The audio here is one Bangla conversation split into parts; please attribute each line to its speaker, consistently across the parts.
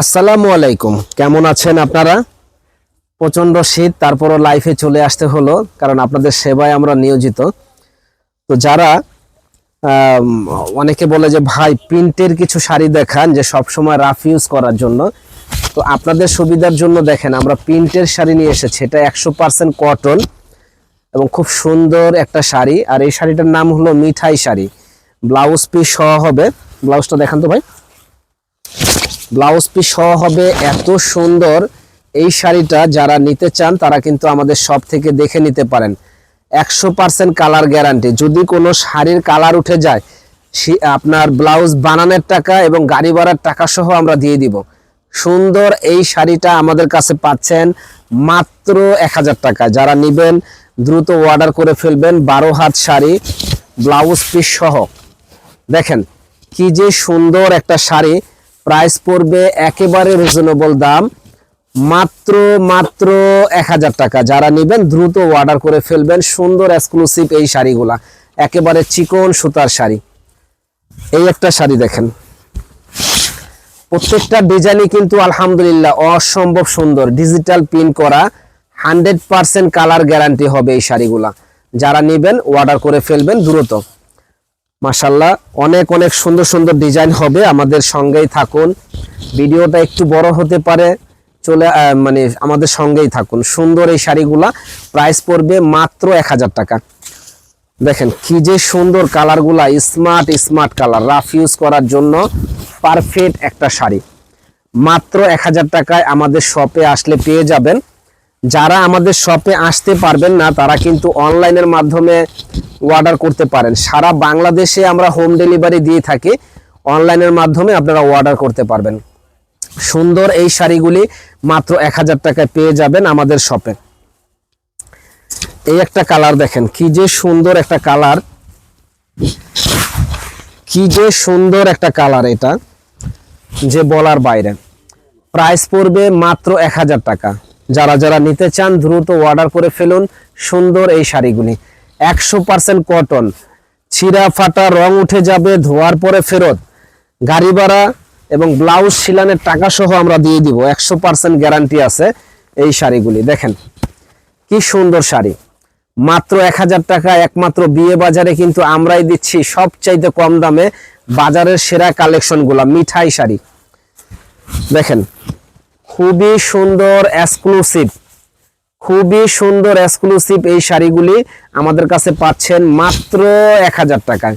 Speaker 1: আসসালামু আলাইকুম। কেমন আছেন আপনারা? প্রচণ্ড শীত, তারপরও লাইফে চলে আসতে হলো, কারণ আপনাদের সেবায় আমরা নিয়োজিত। তো যারা অনেকে বলে যে, ভাই, প্রিন্টের কিছু শাড়ি দেখান যে সব সময় রাফ ইউজ করার জন্য। তো আপনাদের সুবিধার জন্য দেখেন, আমরা প্রিন্টের শাড়ি নিয়ে এসেছি। এটা একশো পার্সেন্ট কটন এবং খুব সুন্দর একটা শাড়ি। আর এই শাড়িটার নাম হলো মিঠাই শাড়ি। ব্লাউজ পিস সহ হবে। ব্লাউজটা দেখান তো ভাই। ব্লাউজ পিস সহ হবে এত সুন্দর এই শাড়িটা যারা নিতে চান, তারা কিন্তু আমাদের সব থেকে দেখে নিতে পারেন। একশো পার্সেন্ট কালার গ্যারান্টি যদি কোনো শাড়ির কালার উঠে যায়, সে- আপনার ব্লাউজ বানানোর টাকা এবং গাড়ি ভাড়ার টাকা সহ আমরা দিয়ে দিব। সুন্দর এই শাড়িটা আমাদের কাছে পাচ্ছেন মাত্র এক হাজার টাকা। যারা নেবেন, দ্রুত অর্ডার করে ফেলবেন বারো হাত শাড়ি, ব্লাউজ পিস সহ। দেখেন কি যে সুন্দর একটা শাড়ি। প্রাইস পড়বে একেবারে রিজনেবল দাম। মাত্র মাত্র এক হাজার টাকা। যারা নেবেন, দ্রুত অর্ডার করে ফেলবেন সুন্দর এক্সক্লুসিভ এই শাড়িগুলা। একেবারে চিকন সুতার শাড়ি। এই একটা শাড়ি দেখেন। প্রত্যেকটা ডিজাইনই কিন্তু আলহামদুলিল্লাহ অসম্ভব সুন্দর। ডিজিটাল প্রিন্ট করা হান্ড্রেড পার্সেন্ট কালার গ্যারান্টি হবে এই শাড়িগুলা। যারা নেবেন অর্ডার করে ফেলবেন দ্রুত। মাশাল্লাহ অনেক অনেক সুন্দর সুন্দর ডিজাইন হবে। আমাদের সঙ্গেই থাকুন। ভিডিওটা একটু বড় হতে পারে, চলে মানে আমাদের সঙ্গেই থাকুন। সুন্দর এই শাড়িগুলা, প্রাইস পড়বে মাত্র এক হাজার টাকা। দেখেন, কি যে সুন্দর কালারগুলা, smart smart colour, rough use করার জন্য পারফেক্ট একটা শাড়ি। মাত্র এক হাজার টাকায় আমাদের শপে আসলে পেয়ে যাবেন। যারা আমাদের শপে আসতে পারবেন না, তারা কিন্তু অনলাইনের মাধ্যমে অর্ডার করতে পারেন। সারা বাংলাদেশে আমরা হোম ডেলিভারি দিয়ে থাকি অনলাইনের মাধ্যমে আপনারা অর্ডার করতে পারবেন। সুন্দর এই শাড়িগুলি মাত্র এক হাজার টাকায় পেয়ে যাবেন আমাদের শপে এই একটা কালার দেখেন, কি যে সুন্দর একটা কালার কি যে সুন্দর একটা কালার এটা, যে বলার বাইরে। প্রাইস পড়বে মাত্র এক হাজার টাকা। যারা যারা নিতে চান, দ্রুত অর্ডার করে ফেলুন সুন্দর এই শাড়িগুলি। একশো পার্সেন্ট কটন ছিঁড়া ফাটা রং উঠে যাবে, ধোয়ার পরে ফেরত। গাড়ি ভাড়া এবং ব্লাউজ সিলানের টাকা সহ আমরা দিয়ে দিব। একশো পার্সেন্ট গ্যারান্টি আছে এই শাড়িগুলি। দেখেন, কি সুন্দর শাড়ি। মাত্র এক হাজার টাকা, একমাত্র বিয়ে বাজারে কিন্তু আমরাই দিচ্ছি সবচাইতে কম দামে বাজারের সেরা কালেকশনগুলো মিঠাই শাড়ি। দেখেন খুবই সুন্দর এক্সক্লুসিভ খুবই সুন্দর এক্সক্লুসিভ এই শাড়িগুলি আমাদের কাছে পাচ্ছেন মাত্র এক হাজার টাকায়।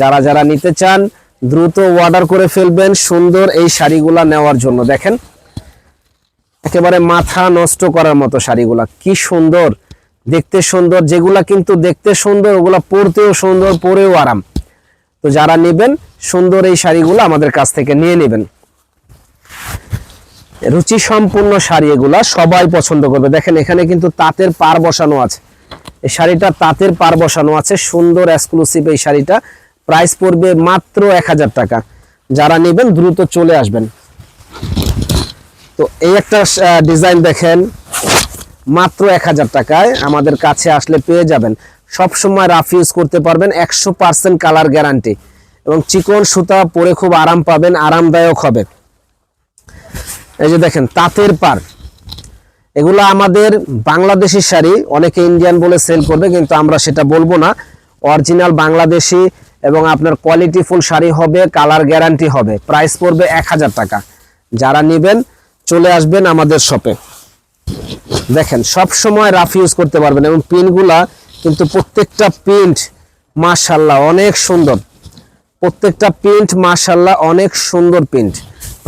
Speaker 1: যারা যারা নিতে চান, দ্রুত অর্ডার করে ফেলবেন সুন্দর এই শাড়িগুলা নেওয়ার জন্য। দেখেন, একেবারে মাথা নষ্ট করার মতো শাড়িগুলা। কি সুন্দর, দেখতে সুন্দর, যেগুলা কিন্তু দেখতে সুন্দর, ওগুলা পরতেও সুন্দর, পরেও আরাম। তো যারা নেবেন, সুন্দর এই শাড়িগুলো আমাদের কাছ থেকে নিয়ে নেবেন। রুচি সম্পূর্ণ শাড়ি এগুলা সবাই পছন্দ করবে। দেখেন, এখানে কিন্তু তাঁতের পার বসানো আছে। এই শাড়িটা তাঁতের পার বসানো আছে। সুন্দর এক্সক্লুসিভ এই শাড়িটা। প্রাইস পড়বে মাত্র এক হাজার টাকা। যারা নেবেন, দ্রুত চলে আসবেন। তো এই একটা ডিজাইন দেখেন। মাত্র এক হাজার টাকায় আমাদের কাছে আসলে পেয়ে যাবেন। সব সময় রাফ ইউজ করতে পারবেন, একশো পার্সেন্ট কালার গ্যারান্টি এবং চিকন সুতা পরে খুব আরাম পাবেন, আরামদায়ক হবে। এই যে দেখেন, তাঁতের পার এগুলো আমাদের বাংলাদেশি শাড়ি, অনেকে ইন্ডিয়ান বলে সেল করবে, কিন্তু আমরা সেটা বলব না। অরিজিনাল বাংলাদেশি এবং আপনার কোয়ালিটিফুল শাড়ি হবে কালার গ্যারান্টি হবে। প্রাইস পড়বে এক হাজার টাকা। যারা নেবেন, চলে আসবেন আমাদের শপে দেখেন, সব সময় রাফ ইউজ করতে পারবেন এবং পিনগুলা কিন্তু প্রত্যেকটা প্রিন্ট মাশাল্লাহ অনেক সুন্দর। প্রত্যেকটা প্রিন্ট মাশাল্লাহ অনেক সুন্দর প্রিন্ট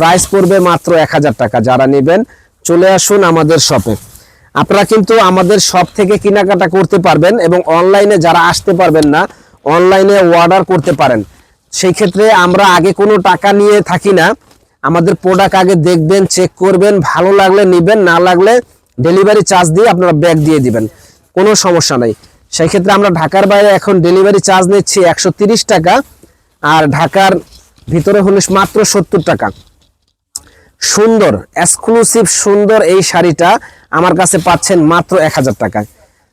Speaker 1: প্রাইস পড়বে মাত্র এক হাজার টাকা। যারা নেবেন, চলে আসুন আমাদের শপে আপনারা কিন্তু আমাদের শপ থেকে কেনাকাটা করতে পারবেন এবং অনলাইনে যারা আসতে পারবেন না অনলাইনে অর্ডার করতে পারেন। সেই ক্ষেত্রে আমরা আগে কোনো টাকা নিয়ে থাকি না। আমাদের প্রোডাক্ট আগে দেখবেন চেক করবেন, ভালো লাগলে নেবেন, না লাগলে ডেলিভারি চার্জ দিয়ে আপনারা ব্যাগ দিয়ে দিবেন। কোনো সমস্যা নাই। সেই ক্ষেত্রে আমরা ঢাকার বাইরে এখন ডেলিভারি চার্জ নিচ্ছি একশো টাকা, আর ঢাকার ভিতরে হলে মাত্র সত্তর টাকা। সুন্দর এক্সক্লুসিভ সুন্দর এই শাড়িটা আমার কাছে পাচ্ছেন মাত্র এক হাজার টাকায়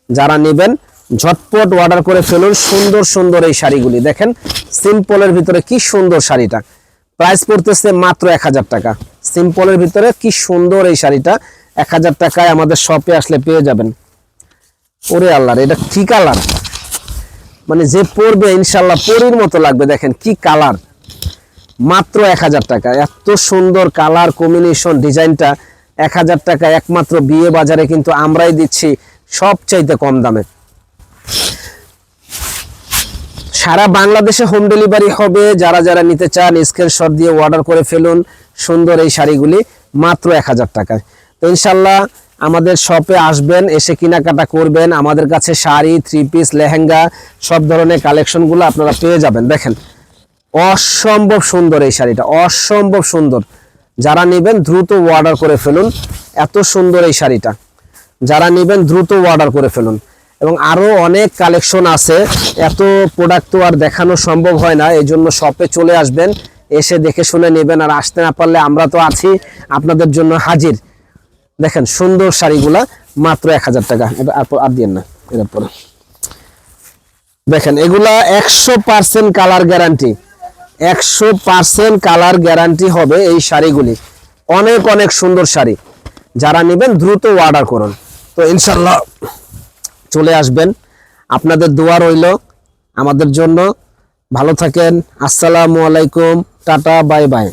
Speaker 1: যারা নেবেন, ঝটপট অর্ডার করে ফেলুন সুন্দর সুন্দর এই শাড়িগুলি। দেখেন সিম্পলের ভিতরে কি সুন্দর শাড়িটা। প্রাইস পড়তেছে মাত্র এক হাজার টাকা। সিম্পলের ভিতরে কি সুন্দর এই শাড়িটা। এক হাজার টাকায় আমাদের শপে আসলে পেয়ে যাবেন। ওরে আল্লাহর এটা কি কালার মানে যে পরবে ইনশাল্লাহ পরির মতো লাগবে। দেখেন কি কালার মাত্র এক হাজার টাকা। এত সুন্দর কালার কম্বিনেশন ডিজাইনটা এক হাজার টাকা, একমাত্র বিয়ে বাজারে কিন্তু আমরাই দিচ্ছি সবচাইতে কম দামে। সারা বাংলাদেশে হোম ডেলিভারি হবে, যারা যারা নিতে চান স্ক্রিনশট দিয়ে অর্ডার করে ফেলুন সুন্দর এই শাড়িগুলি, মাত্র এক হাজার টাকায় তো ইনশাল্লাহ আমাদের শপে আসবেন, এসে কেনাকাটা করবেন, আমাদের কাছে শাড়ি থ্রি পিস লেহেঙ্গা, সব ধরনের কালেকশনগুলো আপনারা পেয়ে যাবেন। দেখেন অসম্ভব সুন্দর এই শাড়িটা, অসম্ভব সুন্দর। যারা নেবেন দ্রুত অর্ডার করে ফেলুন, এত সুন্দর এই শাড়িটা। যারা নেবেন দ্রুত অর্ডার করে ফেলুন। এবং আরও অনেক কালেকশন আছে, এত প্রোডাক্ট তো আর দেখানো সম্ভব হয় না এই জন্য শপে চলে আসবেন, এসে দেখে শুনে নেবেন, আর আসতে না পারলে আমরা তো আছি, আপনাদের জন্য হাজির। দেখেন সুন্দর শাড়িগুলা, মাত্র এক হাজার টাকা। এটা আর আর দিয়েন না এর পরে দেখেন, এগুলা একশো পার্সেন্ট কালার গ্যারান্টি একশো পার্সেন্ট কালার গ্যারান্টি হবে এই শাড়িগুলি। অনেক অনেক সুন্দর শাড়ি। যারা নেবেন, দ্রুত অর্ডার করুন। তো ইনশাল্লাহ চলে আসবেন। আপনাদের দোয়া রইল আমাদের জন্য। ভালো থাকেন। আসসালামু আলাইকুম। Tata, bye bye.